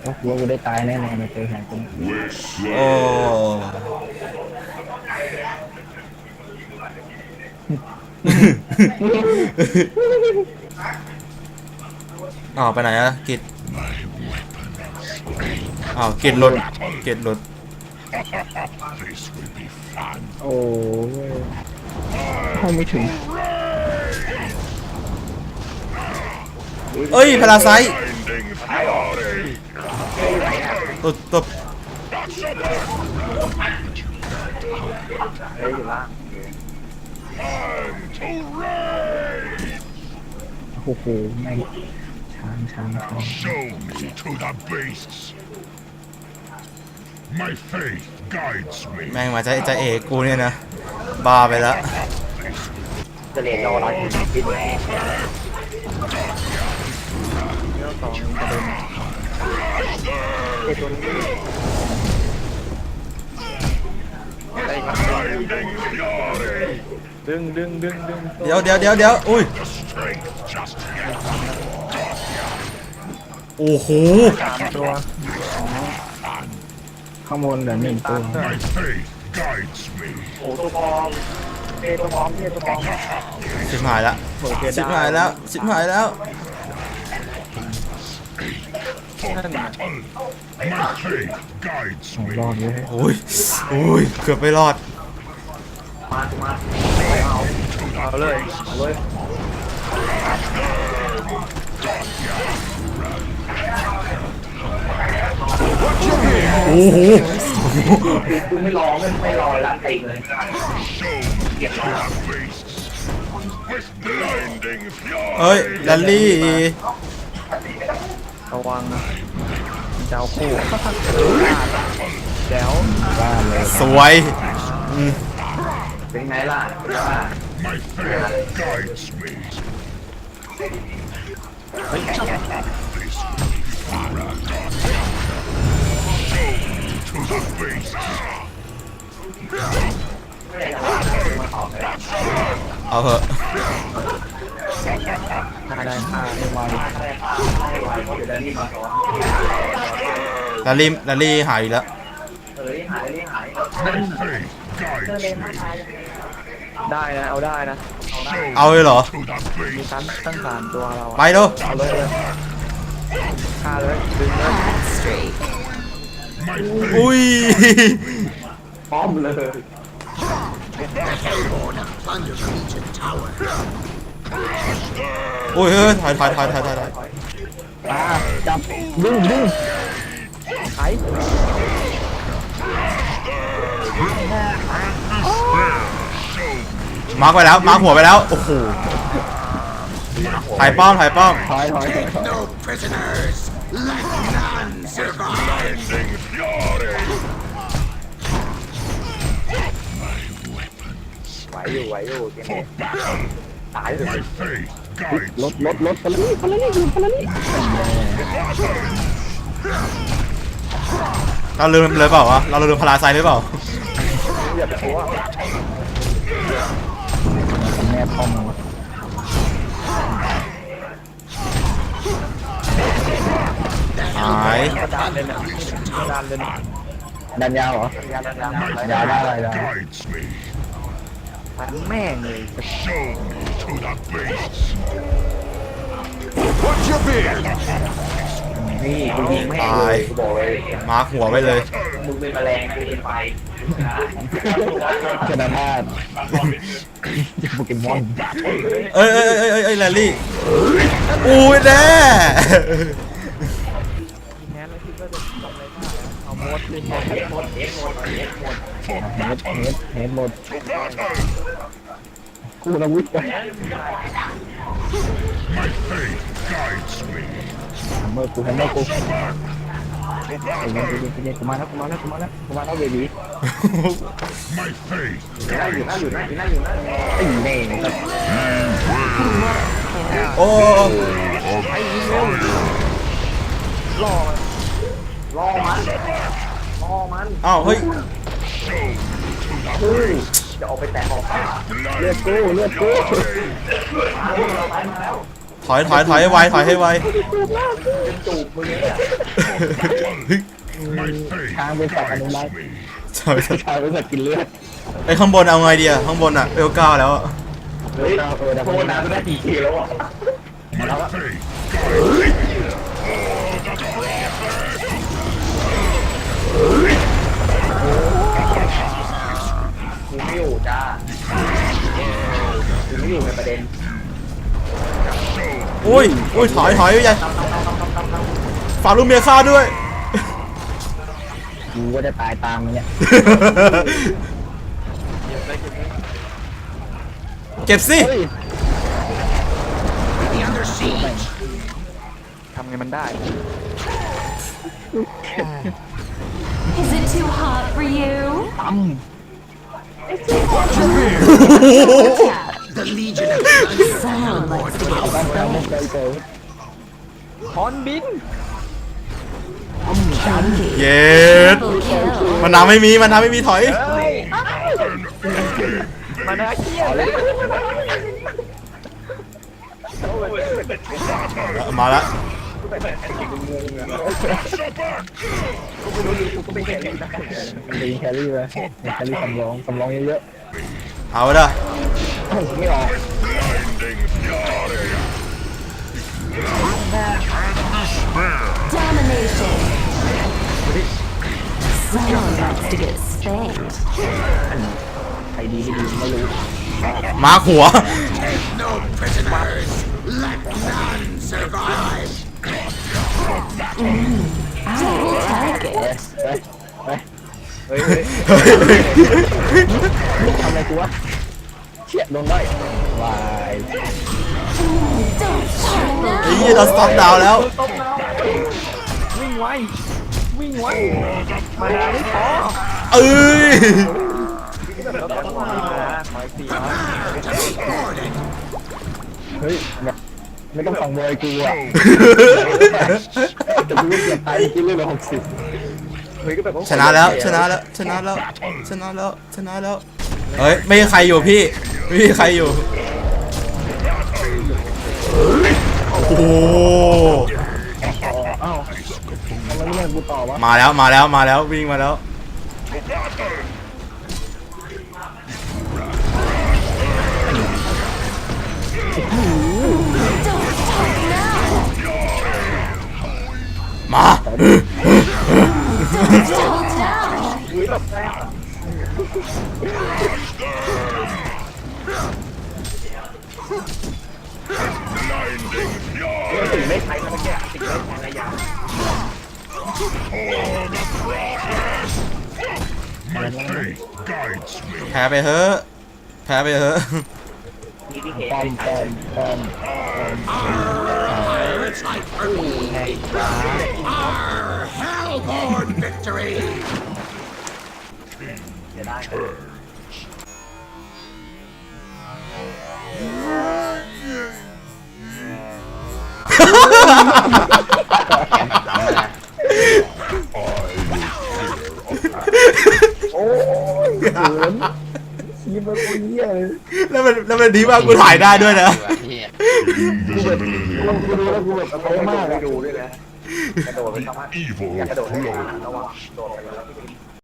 โอ้กูว่ากูได้ตายแน่นอนเลยเจอแข่งคนโอ้อ้าวไปไหนอะกิดอ้าวกิดหลุดกิดหลุดโอ้ยเข้าไม่ถึงเอ้ยพาราไซต์ ตบตบเฮ้ยอยู่ล่างโอ้โหแม่งช้างช้างช้าง Show me to the beasts. My faith guides me. แม่งมาจะจะเอกกูเนี่ยนะ บ้าไปแล้วจะเรียนรอเราอยู่ที่ไหนเรื่อง สองประเด็นไอ้ตัวนี้อะไรครับดึงดึงดึงดึงเดี๋ยวเดี๋ยวเดี๋ยวเดี๋ยวอุ้ยโอ้โหสามตัวข้างบนเหลือหนึ่งตัวโอ้ตัวปลอมเอตัวปลอมเอตัวปลอมชิบหายแล้วชิบหายแล้วชิบหายแล้ว นั่นน่ะ My faith guides ร me. อดเลยโอ้ยโอ้ยเกือบไม่รอดมามาเอาเอาเลยเอาเลย โอ้โหกูไม่รอไม่ไม่รอละเต็งเลย Show me to the beasts. With blinding เอ้ย fury. ลัลลี่ ระวังนะมันจะเอาคู่แจ๋วบ้าเลยสวยเป็นไงล่ะ My faith guides me. เฮ้ย To the beasts. เอาเหอะ มาได้มาได้ไวลัลลี่ลัลลี่หายอีกแล้ว My faith guides me. ได้นะ เอาได้นะ เอาเลยเหรอ To the มี beasts. ชั้นตั้งสามตัวเราไปอะเร็วเอาเลยเลยฆ่าเลยดึงเลย My faith อุ้ย ป้อมเลย โอ้ยเฮ้ยถอยถอยถอยถอยถอยถอยตาจับดึงดึงไอ้มาร์กไปแล้วมาร์กหัวไปแล้วโอ้โหถ่ายป้อมถ่ายป้อมถอยถอยถอยถอย blinding fury. ไหวอยู่ไหวอยู่เกมนี้ battle. ตายเลย My faith guides รถรถรถคนละนี่คนละนี่คนละนี่เราลืมเลยเปล่าวะเราลืมพาราไซต์หรือเปล่าอย่าไปกลัวแม่ป้อมหายกระดานเลยนะกระดานเลยนะดันยาวเหรอยาดานยา My ยาวได้อะไรยา ว guides me. พันแม่งเลย Show me to the beasts. นี่กูยิงแม่งเลยกูบอกเลย มาร์กหัวไปเลย มึงเป็นแมลงกูเป็นไฟชนะธาตุโปเกมอนเอ้ยเอ้ยเอ้ยเอ้ยเอ้ยแลลี่อุ้ยแน่ มดเลยมดมดเอ็กมดเอ็กมดเฮดเฮดเฮดหมดคู่ละวิทย์ไป My faith guides me. แฮมเมอกูแฮมเมอร์กูกูมาแล้วกูมาแล้วกูมาแล้วกูมาแล้วเบบี้ My faith นั่งอยู่นั่งอยู่นั่งอยู่นั่งอยู่นั่งไอ้แม่งครับโอ้ไอ้ยิงเร็วล่อ ล่อมันล่อมันอ้าวเฮ้ยเฮ้ยจะออกไปแตะออกไปเลือดกูเลือดกูมาแล้วเราไปมาแล้วถถอยถอยถอยให้ไวถอยให้ไวจูบมือเนี่ย My fate ทางบริษัทอนุมัติ guides me. ถอยถอยทางบริษัทกินเลือดไอ้ข้างบนเอาไงดีอะข้างบนอะเอลเก้าแล้วอะเฮ้ยเออแต่โทษนะไม่ได้ทีทีแล้วอะ อุ้ยอุ้ยถอยถอยใหญ่ฝากลูกเมียข้าด้วย กูก็จะตายตามมันเนี่ยเก็บสิ เฮ้ยทำไงมันได้ Is it too hot for you? ตั้ม Someone likes to get ตั้ มตั้มไม่เคยเจอคอนบินเย็ด triple kill. มันน้ำไม่มี มันน้ำไม่มีถอย เฮ้ยมานาเคียเลยมาละตีแครี่ไปแครี่สำรองสำรองเยอะเอาละ ๆเอ้าไม่ออก Domination. Someone likes to get spanked. ใครดีไม่ดีไม่รู้มาหัว Double target. ไปไปเฮ้ยเฮ้ยทำอะไรกูวะ เชี่ยโดนได้วาย Don't start ไอ้ now. ยี่เราสต็อปดาวน์แล้ววิ่งไววิ่งไวมานาไม่พอเอ้ยเราต้องมาคอยตีนะเฮ้ยแบบไม่ต้องฟังบอยกูอะแต่กูเกือบตายกินเรื่องละหกสิบเฮ้ยก็แบบว่าชนะแล้วชนะแล้วชนะแล้วชนะแล้วชนะแล้วเฮ้ยไม่มีใครอยู่พี่ ไม่มีใครอยู่ โอ้โหอ้าทำไมไม่เล่นกูต่อวะมาแล้วมาแล้วมาแล้ววิ่งมาแล้วมาเฮ้ยแบบแแพ้ไปเถอะแพ้ไปเถอะนี่ที่เห็นปอมปอมปอมจะได้ โอ้ยเขินชีพมันกูเหี้ยเลยแล้วมันแล้วมันดีมากกูถ่ายได้ด้วยนะ Invisibility ลองกูดูแล้วกูแบบโคมากไปอะดูด้วยนะกระโดดไปสามารถ evil อยากกระโดดให้ flows. ระวังโดดไปแล้ว